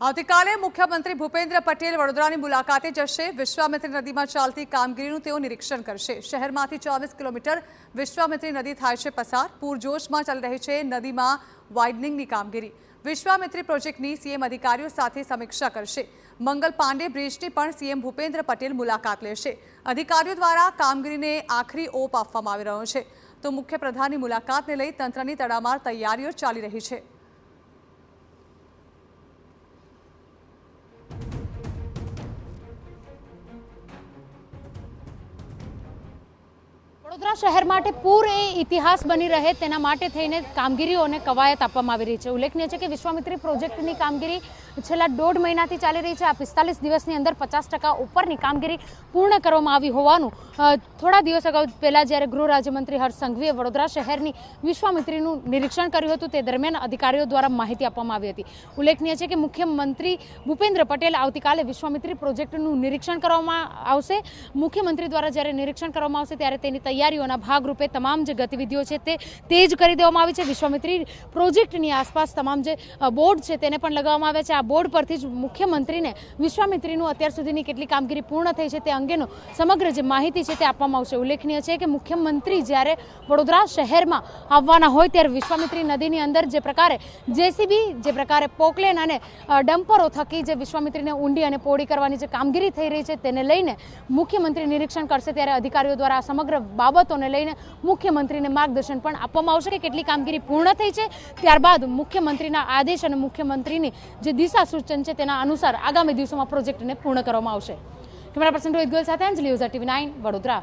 આવતીકાલે મુખ્યમંત્રી ભૂપેન્દ્ર પટેલ વડોદરાની મુલાકાતે જશે. વિશ્વામિત્રી નદીમાં ચાલતી કામગીરીનું તેઓ નિરીક્ષણ કરશે. શહેરમાંથી ચોવીસ કિલોમીટર વિશ્વામિત્રી નદી થાય છે પસાર. પૂરજોશમાં ચાલી રહી છે નદીમાં વાઇડનિંગની કામગીરી. વિશ્વામિત્રી પ્રોજેક્ટની સીએમ અધિકારીઓ સાથે સમીક્ષા કરશે. મંગલ પાંડે બ્રિજની પણ સીએમ ભૂપેન્દ્ર પટેલ મુલાકાત લેશે. અધિકારીઓ દ્વારા કામગીરીને આખરી ઓપ આપવામાં આવી રહ્યો છે. તો મુખ્યપ્રધાનની મુલાકાતને લઈ તંત્રની તડામાર તૈયારીઓ ચાલી રહી છે. વડોદરા શહેર માટે પૂર એ ઇતિહાસ બની રહે તેના માટે થઈને કામગીરીઓને કવાયત આપવામાં આવી રહી છે. ઉલ્લેખનીય છે કે વિશ્વામિત્રી પ્રોજેક્ટની કામગીરી છેલ્લા દોઢ મહિનાથી ચાલી રહી છે. આ પિસ્તાલીસ દિવસની અંદર પચાસ ટકા ઉપરની કામગીરી પૂર્ણ કરવામાં આવી હોવાનું થોડા દિવસ અગાઉ પહેલાં જ્યારે ગૃહ રાજ્યમંત્રી હર્ષ સંઘવીએ વડોદરા શહેરની વિશ્વામિત્રીનું નિરીક્ષણ કર્યું હતું, તે દરમિયાન અધિકારીઓ દ્વારા માહિતી આપવામાં આવી હતી. ઉલ્લેખનીય છે કે મુખ્યમંત્રી ભૂપેન્દ્ર પટેલ આવતીકાલે વિશ્વામિત્રી પ્રોજેક્ટનું નિરીક્ષણ કરવામાં આવશે. મુખ્યમંત્રી દ્વારા જ્યારે નિરીક્ષણ કરવામાં આવશે ત્યારે તેની તૈયારીઓના ભાગરૂપે તમામ જે ગતિવિધિઓ છે તે તેજ કરી દેવામાં આવી છે. વિશ્વામિત્રી પ્રોજેક્ટની આસપાસ તમામ જે બોર્ડ છે તેને પણ લગાવવામાં આવે છે. આ બોર્ડ પરથી જ મુખ્યમંત્રીને, વિશ્વામિત્રીનું અત્યાર સુધીની કેટલી કામગીરી પૂર્ણ થઈ છે તે અંગેનો સમગ્ર જે માહિતી છે તે આપવામાં આવશે. ઉલ્લેખનીય છે કે મુખ્યમંત્રી જ્યારે વડોદરા શહેરમાં આવવાના હોય ત્યારે વિશ્વામિત્રી નદીની અંદર જે પ્રકારે જેસીબી, જે પ્રકારે પોકલેન અને ડમ્પરો થકી જે વિશ્વામિત્રીને ઊંડી અને પોળી કરવાની જે કામગીરી થઈ રહી છે તેને લઈને મુખ્યમંત્રી નિરીક્ષણ કરશે ત્યારે અધિકારીઓ દ્વારા આ સમગ્ર બાબતોને લઈને મુખ્યમંત્રીને માર્ગદર્શન પણ આપવામાં આવશે કે કેટલી કામગીરી પૂર્ણ થઈ છે. ત્યારબાદ મુખ્યમંત્રીના આદેશ અને મુખ્યમંત્રીની જે દિશા સૂચન છે તેના અનુસાર આગામી દિવસોમાં પ્રોજેક્ટને પૂર્ણ કરવામાં આવશે. કેમેરા પર્સન રોહિત ગોયલ સાથે Anjali user TV nine Vadodara.